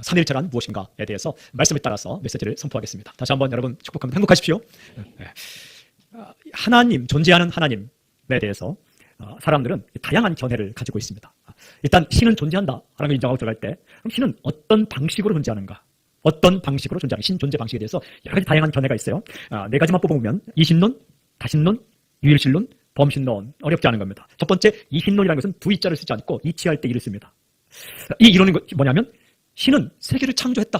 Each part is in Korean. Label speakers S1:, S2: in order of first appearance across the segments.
S1: 삼일체란 무엇인가에 대해서 말씀에 따라서 메시지를 선포하겠습니다. 다시 한번 여러분 축복합니다. 행복하십시오. 네. 아, 하나님, 존재하는 하나님에 대해서 어, 사람들은 다양한 견해를 가지고 있습니다. 일단 신은 존재한다라는 걸 인정하고 들어갈 때 그럼 신은 어떤 방식으로 존재하는가? 어떤 방식으로 존재하는 신 존재 방식에 대해서 여러 가지 다양한 견해가 있어요. 아, 네 가지만 뽑아보면 이신론, 다신론, 유일신론, 범신론 어렵지 않은 겁니다. 첫 번째 이신론이라는 것은 V자를 쓰지 않고 이치할 때 이를 씁니다. 이 이론은 뭐냐면 신은 세계를 창조했다.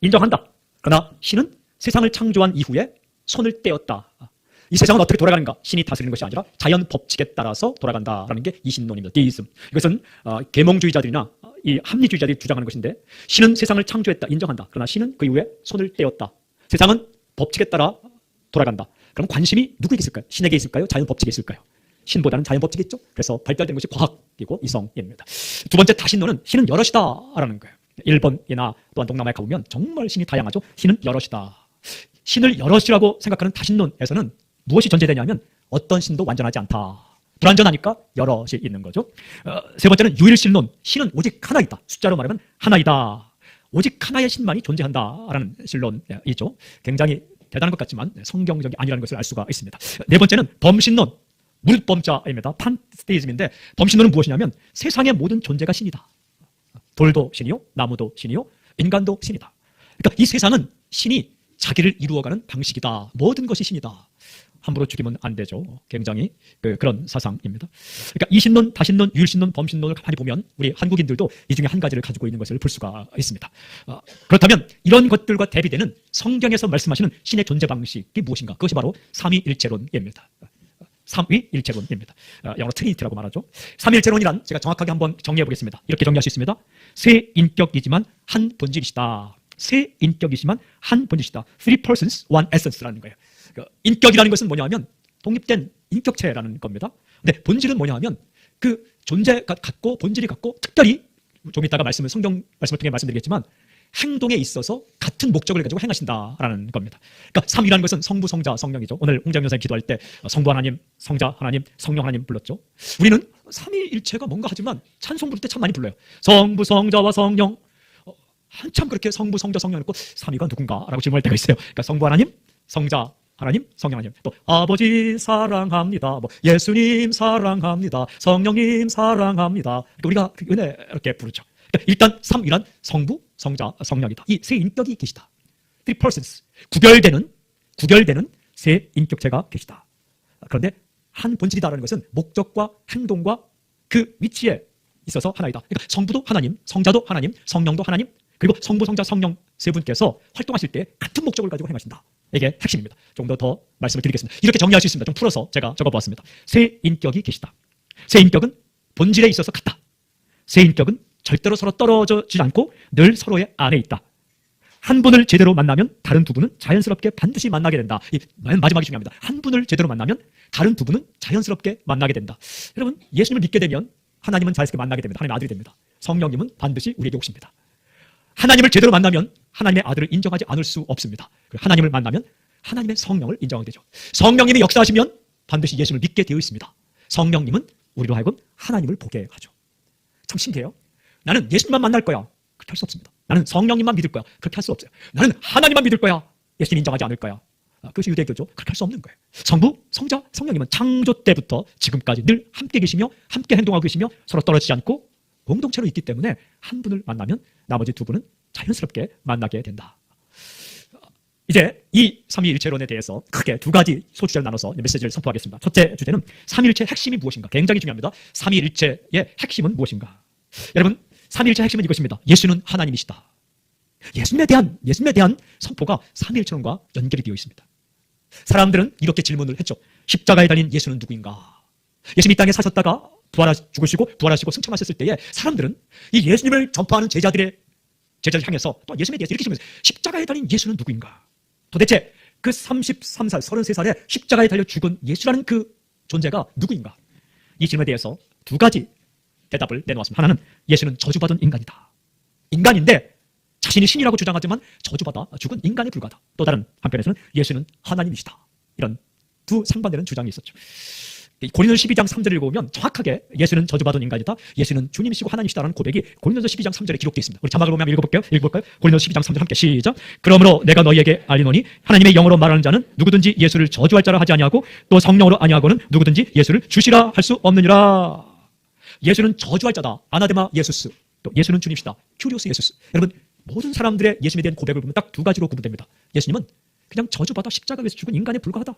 S1: 인정한다. 그러나 신은 세상을 창조한 이후에 손을 떼었다. 이 세상은 어떻게 돌아가는가? 신이 다스리는 것이 아니라 자연 법칙에 따라서 돌아간다라는 게 이 신론입니다. 데이즘. 이것은 어, 계몽주의자들이나 어, 이 합리주의자들이 주장하는 것인데 신은 세상을 창조했다. 인정한다. 그러나 신은 그 이후에 손을 떼었다. 세상은 법칙에 따라 돌아간다. 그럼 관심이 누구에게 있을까요? 신에게 있을까요? 자연 법칙에 있을까요? 신보다는 자연 법칙이 있죠. 그래서 발달된 것이 과학이고 이성입니다. 두 번째 다신론은 신은 여럿이다라는 거예요. 일본이나 또한 동남아에 가보면 정말 신이 다양하죠. 신은 여럿이다. 신을 여럿이라고 생각하는 다신론에서는 무엇이 전제되냐면 어떤 신도 완전하지 않다. 불완전하니까 여럿이 있는 거죠. 어, 세 번째는 유일신론. 신은 오직 하나 있다. 숫자로 말하면 하나이다. 오직 하나의 신만이 존재한다라는 신론이죠. 굉장히 대단한 것 같지만 성경적이 아니라는 것을 알 수가 있습니다. 네 번째는 범신론. 물범자입니다. 판스테이즘인데 범신론은 무엇이냐면 세상의 모든 존재가 신이다. 돌도 신이요, 나무도 신이요, 인간도 신이다. 그러니까 이 세상은 신이 자기를 이루어가는 방식이다. 모든 것이 신이다. 함부로 죽이면 안 되죠. 굉장히 그, 런 사상입니다. 그러니까 이신론, 다신론, 유일신론, 범신론을 가만히 보면 우리 한국인들도 이 중에 한 가지를 가지고 있는 것을 볼 수가 있습니다. 어, 그렇다면 이런 것들과 대비되는 성경에서 말씀하시는 신의 존재 방식이 무엇인가? 그것이 바로 삼위일체론입니다. 삼위일체론입니다. 어, 영어로 트리니티라고 말하죠. 삼위일체론이란 제가 정확하게 한번 정리해 보겠습니다. 이렇게 정리할 수 있습니다. 세 인격이지만 한 본질이시다. 세 인격이지만 한 본질이시다. Three persons, one essence라는 거예요. 그 인격이라는 것은 뭐냐면 독립된 인격체라는 겁니다. 근데 본질은 뭐냐면 그 존재가 갖고 본질이 갖고 특별히 좀 이따가 말씀을 성경 말씀을 통해 말씀드리겠지만 행동에 있어서 같은 목적을 가지고 행하신다라는 겁니다. 그러니까 삼위라는 것은 성부, 성자, 성령이죠. 오늘 홍장 여사님 기도할 때 성부 하나님, 성자 하나님, 성령 하나님 불렀죠. 우리는 삼위일체가 뭔가 하지만 찬송 부를 때 참 많이 불러요. 성부, 성자와 성령. 어, 한참 그렇게 성부, 성자, 성령 했고 삼위가 누군가라고 질문할 때가 있어요. 그러니까 성부 하나님, 성자 하나님, 성령 하나님, 또 아버지 사랑합니다, 뭐 예수님 사랑합니다, 성령님 사랑합니다. 우리가 그 은혜 이렇게 부르죠. 그러니까 일단 삼위란 성부, 성자, 성령이다. 이 세 인격이 계시다. Three persons. 구별되는 구별되는 세 인격체가 계시다. 그런데 한 본질이다라는 것은 목적과 행동과 그 위치에 있어서 하나이다. 그러니까 성부도 하나님, 성자도 하나님, 성령도 하나님, 그리고 성부, 성자, 성령 세 분께서 활동하실 때 같은 목적을 가지고 행하신다. 이게 핵심입니다. 좀 더 더 말씀을 드리겠습니다. 이렇게 정리할 수 있습니다. 좀 풀어서 제가 적어보았습니다. 세 인격이 계시다. 세 인격은 본질에 있어서 같다. 세 인격은 절대로 서로 떨어지지 않고 늘 서로의 안에 있다. 한 분을 제대로 만나면 다른 두 분은 자연스럽게 반드시 만나게 된다. 이 마지막이 중요합니다. 한 분을 제대로 만나면 다른 두 분은 자연스럽게 만나게 된다. 여러분, 예수님을 믿게 되면 하나님은 자연스럽게 만나게 됩니다. 하나님의 아들이 됩니다. 성령님은 반드시 우리에게 오십니다. 하나님을 제대로 만나면 하나님의 아들을 인정하지 않을 수 없습니다. 하나님을 만나면 하나님의 성령을 인정하게 되죠. 성령님이 역사하시면 반드시 예수님을 믿게 되어 있습니다. 성령님은 우리로 하여금 하나님을 보게 하죠. 참 신기해요. 나는 예수님만 만날 거야. 그렇게 할 수 없습니다. 나는 성령님만 믿을 거야. 그렇게 할 수 없어요. 나는 하나님만 믿을 거야. 예수님 인정하지 않을 거야. 아, 그것이 유대교죠. 그렇게 할 수 없는 거예요. 성부, 성자, 성령님은 창조 때부터 지금까지 늘 함께 계시며 함께 행동하고 계시며 서로 떨어지지 않고 공동체로 있기 때문에 한 분을 만나면 나머지 두 분은 자연스럽게 만나게 된다. 이제 이 삼위일체론에 대해서 크게 두 가지 소주제를 나눠서 메시지를 선포하겠습니다. 첫째 주제는 삼위일체 핵심이 무엇인가? 굉장히 중요합니다. 삼위일체의 핵심은 무엇인가? 여러분, 삼위일체 핵심은 이것입니다. 예수는 하나님이시다. 예수님에 대한 예수님에 대한 선포가 삼위일체론과 연결이 되어 있습니다. 사람들은 이렇게 질문을 했죠. 십자가에 달린 예수는 누구인가? 예수님 이 땅에 사셨다가 부활하 죽으시고 부활하시고 승천하셨을 때에 사람들은 이 예수님을 전파하는 제자들의 제자를 향해서 또 예수님에 대해서 이렇게 질문했어요. 십자가에 달린 예수는 누구인가? 도대체 그 33살, 33살에 십자가에 달려 죽은 예수라는 그 존재가 누구인가? 이 질문에 대해서 두 가지 대답을 내놓았습니다. 하나는 예수는 저주받은 인간이다. 인간인데 자신이 신이라고 주장하지만 저주받아 죽은 인간에 불과하다. 또 다른 한편에서는 예수는 하나님이시다. 이런 두 상반되는 주장이 있었죠. 고린도서 12장 3절을 읽어보면 정확하게 예수는 저주받은 인간이다. 예수는 주님이시고 하나님이시다라는 고백이 고린도서 12장 3절에 기록되어 있습니다. 우리 자막을 보면 읽어볼게요. 읽어볼까요? 고린도서 12장 3절 함께 시작. 그러므로 내가 너희에게 알리노니 하나님의 영으로 말하는 자는 누구든지 예수를 저주할 자라 하지 아니하고 또 성령으로 아니하고는 누구든지 예수를 주시라 할 수 없느니라. 예수는 저주할 자다. 아나데마 예수스. 또 예수는 주님이시다. 큐리오스 예수스. 여러분 모든 사람들의 예수님에 대한 고백을 보면 딱 두 가지로 구분됩니다. 예수님은 그냥 저주받아 십자가에서 죽은 인간에 불과하다.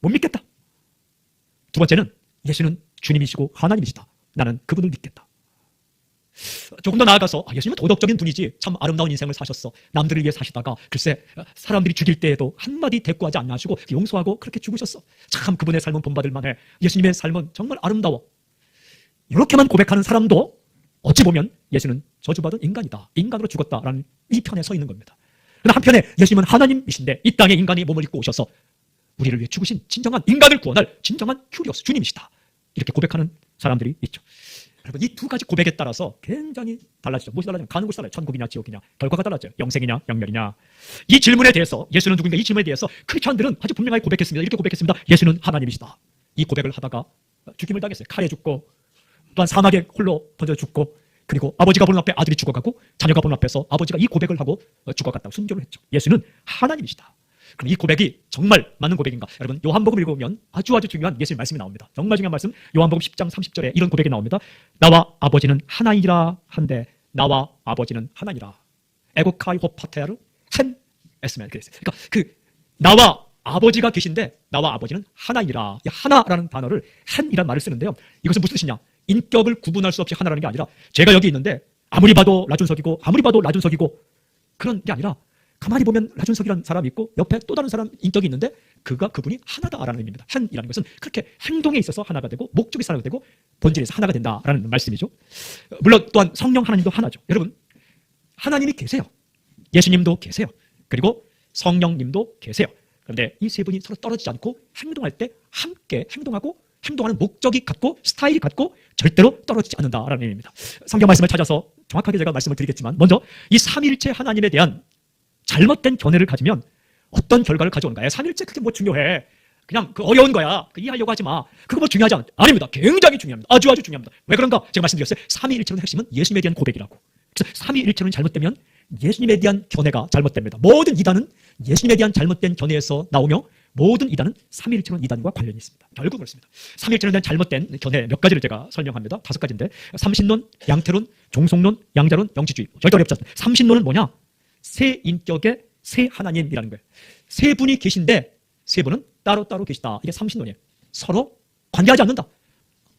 S1: 못 믿겠다. 두 번째는 예수는 주님이시고 하나님이시다. 나는 그분을 믿겠다. 조금 더 나아가서 아, 예수님은 도덕적인 분이지 참 아름다운 인생을 사셨어. 남들을 위해 사시다가 글쎄 사람들이 죽일 때에도 한마디 대꾸하지 않나 하시고 용서하고 그렇게 죽으셨어. 참 그분의 삶은 본받을 만해. 예수님의 삶은 정말 아름다워. 이렇게만 고백하는 사람도 어찌 보면 예수는 저주받은 인간이다. 인간으로 죽었다라는 이 편에 서 있는 겁니다. 그러나 한편에 예수님은 하나님이신데 이 땅에 인간이 몸을 입고 오셔서 우리를 위해 죽으신 진정한 인간을 구원할 진정한 큐리오스 주님이시다. 이렇게 고백하는 사람들이 있죠. 여러분 이 두 가지 고백에 따라서 굉장히 달라지죠. 무엇이 달라지냐? 가는 곳이 달라요. 천국이냐 지옥이냐. 결과가 달라져요. 영생이냐 영멸이냐. 이 질문에 대해서 예수는 누구인가 이 질문에 대해서 크리스천들은 아주 분명하게 고백했습니다. 이렇게 고백했습니다. 예수는 하나님이시다. 이 고백을 하다가 죽임을 당했어요. 칼에 죽고 또한 사막에 홀로 번져 죽고 그리고 아버지가 보는 앞에 아들이 죽어가고 자녀가 보는 앞에서 아버지가 이 고백을 하고 죽어갔다고 순교를 했죠. 예수는 하나님이시다. 그럼 이 고백이 정말 맞는 고백인가? 여러분 요한복음 읽어보면 아주 아주 중요한 예수님 말씀이 나옵니다. 정말 중요한 말씀 요한복음 10장 30절에 이런 고백이 나옵니다. 나와 아버지는 하나이라 한데 나와 아버지는 하나니라. 에고카이 호파테아르 헨 에스멜 그랬어요. 그러니까 그 나와 아버지가 계신데 나와 아버지는 하나이라. 이 하나라는 단어를 헨이란 말을 쓰는데요. 이것은 무슨 뜻이냐? 인격을 구분할 수 없이 하나라는 게 아니라 제가 여기 있는데 아무리 봐도 라준석이고 아무리 봐도 라준석이고 그런 게 아니라 가만히 보면 라준석이라는 사람이 있고 옆에 또 다른 사람 인격이 있는데 그가 그분이 하나다라는 의미입니다. 한이라는 것은 그렇게 행동에 있어서 하나가 되고 목적이 하나가 되고 본질에서 하나가 된다라는 말씀이죠. 물론 또한 성령 하나님도 하나죠. 여러분 하나님이 계세요. 예수님도 계세요. 그리고 성령님도 계세요. 그런데 이 세 분이 서로 떨어지지 않고 행동할 때 함께 행동하고 행동하는 목적이 같고 스타일이 같고 절대로 떨어지지 않는다라는 의미입니다. 성경 말씀을 찾아서 정확하게 제가 말씀을 드리겠지만 먼저 이 삼일체 하나님에 대한 잘못된 견해를 가지면 어떤 결과를 가져오는가요? 삼일체 그게 뭐 중요해? 그냥 그 어려운 거야. 그 이해하려고 하지 마. 그거 뭐 중요하지 않아. 아닙니다. 굉장히 중요합니다. 아주 아주 중요합니다. 왜 그런가? 제가 말씀드렸어요. 삼위일체의 핵심은 예수님에 대한 고백이라고. 그래서 삼위일체는 잘못되면 예수님에 대한 견해가 잘못됩니다. 모든 이단은 예수님에 대한 잘못된 견해에서 나오며 모든 이단은 삼위일체론 이단과 관련이 있습니다. 결국 그렇습니다. 삼위일체론에 대한 잘못된 견해 몇 가지를 제가 설명합니다. 다섯 가지인데 삼신론, 양태론, 종속론, 양자론, 영지주의. 절대 어렵지 않습니다. 삼신론은 뭐냐? 세 인격의 세 하나님이라는 거예요. 세 분이 계신데 세 분은 따로따로 계시다. 이게 삼신론이에요. 서로 관계하지 않는다.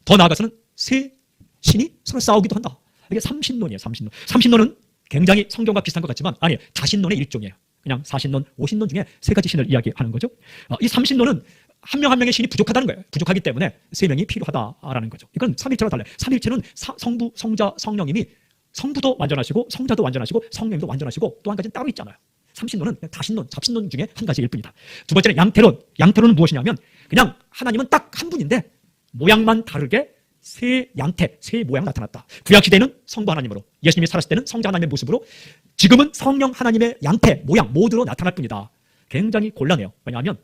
S1: 더 나아가서는 세 신이 서로 싸우기도 한다. 이게 삼신론이에요. 삼신론. 삼신론은 굉장히 성경과 비슷한 것 같지만 아니에요. 자신론의 일종이에요. 그냥 사신론, 오신론 중에 세 가지 신을 이야기하는 거죠. 어, 이 삼신론은 한명한 명의 신이 부족하다는 거예요. 부족하기 때문에 세 명이 필요하다라는 거죠. 이건 삼일체와 달라요. 삼일체는 사- 성부, 성자, 성령님이 성부도 완전하시고 성자도 완전하시고 성령님도 완전하시고 또 한 가지는 따로 있잖아요. 삼신론은 다신론, 잡신론 중에 한 가지일 뿐이다. 두 번째는 양태론. 양태론은 무엇이냐면 그냥 하나님은 딱 한 분인데 모양만 다르게 세 양태, 세 모양 나타났다. 구약 시대는 성부 하나님으로, 예수님이 살았을 때는 성자 하나님의 모습으로, 지금은 성령 하나님의 양태, 모양 모두로 나타날 뿐이다. 굉장히 곤란해요. 왜냐하면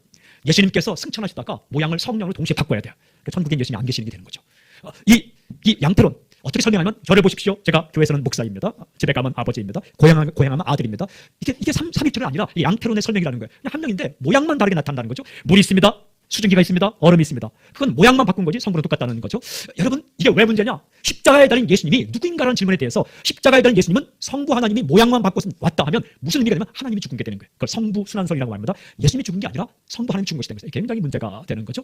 S1: 예수님께서 승천하시다가 모양을 성령으로 동시에 바꿔야 돼요. 그러니까 천국에 예수님이 안 계시는 게 되는 거죠. 어, 이, 이 양태론 어떻게 설명하면 저를 보십시오. 제가 교회에서는 목사입니다. 집에 가면 아버지입니다. 고향하면, 고향하면 아들입니다. 이게 이게 삼, 삼위일체는 아니라 이 양태론의 설명이라는 거예요. 그냥 한 명인데 모양만 다르게 나타난다는 거죠. 물이 있습니다. 수증기가 있습니다. 얼음이 있습니다. 그건 모양만 바꾼 거지 성분은 똑같다는 거죠. 여러분 이게 왜 문제냐? 십자가에 달린 예수님이 누구인가라는 질문에 대해서 십자가에 달린 예수님은 성부 하나님이 모양만 바꿔서 왔다 하면 무슨 의미가 되면 하나님이 죽은 게 되는 거예요. 그걸 성부 순환성이라고 합니다. 예수님이 죽은 게 아니라 성부 하나님이 죽은 것이 거예요. 굉장히 문제가 되는 거죠.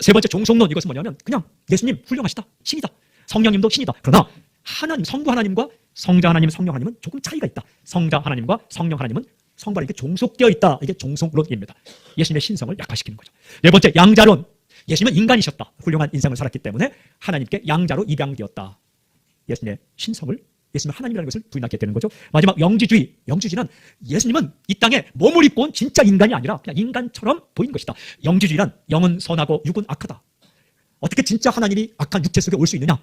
S1: 세 번째 종속론 이것은 뭐냐면 그냥 예수님 훌륭하시다. 신이다. 성령님도 신이다. 그러나 하나님 성부 하나님과 성자 하나님, 성령 하나님은 조금 차이가 있다. 성자 하나님과 성령 하나님은 하나님께 종속되어 있다. 이게 종속론입니다. 예수님의 신성을 약화시키는 거죠. 네 번째 양자론. 예수님은 인간이셨다. 훌륭한 인생을 살았기 때문에 하나님께 양자로 입양되었다. 예수님의 신성을 예수님은 하나님이라는 것을 부인하게 되는 거죠. 마지막 영지주의. 영지주의는 예수님은 이 땅에 몸을 입고 온 진짜 인간이 아니라 그냥 인간처럼 보이는 것이다. 영지주의란 영은 선하고 육은 악하다. 어떻게 진짜 하나님이 악한 육체 속에 올 수 있느냐?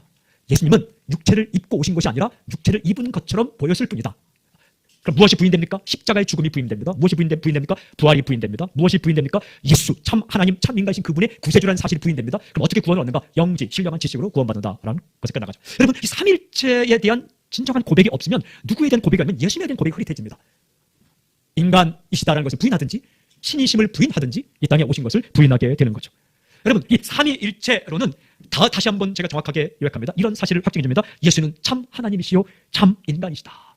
S1: 예수님은 육체를 입고 오신 것이 아니라 육체를 입은 것처럼 보였을 뿐이다. 그럼 무엇이 부인됩니까? 십자가의 죽음이 부인됩니다. 무엇이 부인됩, 부인됩니까? 부활이 부인됩니다. 무엇이 부인됩니까? 예수, 참 하나님, 참 인간이신 그분의 구세주라는 사실이 부인됩니다. 그럼 어떻게 구원을 얻는가? 영지, 신령한 지식으로 구원받는다라는 것에 끝나가죠. 여러분, 이 삼일체에 대한 진정한 고백이 없으면 누구에 대한 고백이 아니면 예수님에 대한 고백이 흐릿해집니다. 인간이시다라는 것을 부인하든지 신이심을 부인하든지 이 땅에 오신 것을 부인하게 되는 거죠. 여러분, 이 삼위일체로는 다, 다시 한번 제가 정확하게 요약합니다. 이런 사실을 확증해 줍니다. 예수는 참 하나님이시요 참 인간이시다.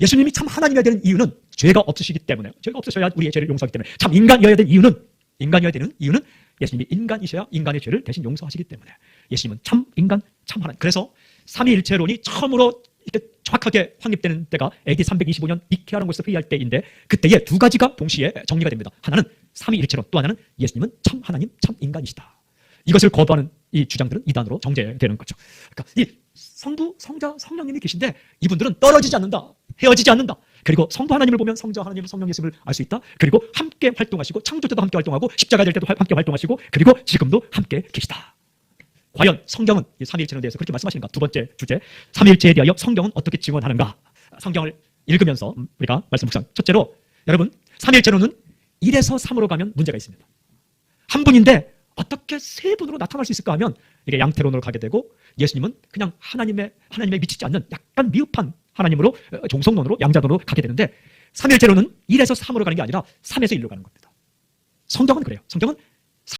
S1: 예수님이 참 하나님이어야 되는 이유는 죄가 없으시기 때문에 죄가 없으셔야 우리의 죄를 용서하기 때문에 참 인간이어야 되는 이유는 인간이어야 되는 이유는 예수님이 인간이셔야 인간의 죄를 대신 용서하시기 때문에 예수님은 참 인간 참 하나님. 그래서 삼위일체론이 처음으로 이렇게 정확하게 확립되는 때가 AD 325년 니케아라는 곳에서 회의할 때인데 그때에 두 가지가 동시에 정리가 됩니다. 하나는 삼위일체론, 또 하나는 예수님은 참 하나님, 참 인간이시다. 이것을 거부하는 이 주장들은 이단으로 정제되는 거죠. 그러니까 이 성부, 성자, 성령님이 계신데 이분들은 떨어지지 않는다. 헤어지지 않는다. 그리고 성부 하나님을 보면 성자 하나님, 성령 예수님을 알 수 있다. 그리고 함께 활동하시고 창조 때도 함께 활동하고 십자가 될 때도 화- 함께 활동하시고 그리고 지금도 함께 계시다. 과연 성경은 이 삼위일체에 대해서 그렇게 말씀하시는가? 두 번째 주제, 삼위일체에 대하여 성경은 어떻게 증언하는가? 성경을 읽으면서 음, 우리가 말씀 묵상. 첫째로 여러분 삼위일체로는 1에서 3으로 가면 문제가 있습니다. 한 분인데 어떻게 세 분으로 나타날 수 있을까 하면 이게 양태론으로 가게 되고 예수님은 그냥 하나님의 하나님에 미치지 않는 약간 미흡한 하나님으로 어, 종성론으로 양자론으로 가게 되는데 삼일제로는 1에서 3으로 가는 게 아니라 3에서 1로 가는 겁니다. 성경은 그래요. 성경은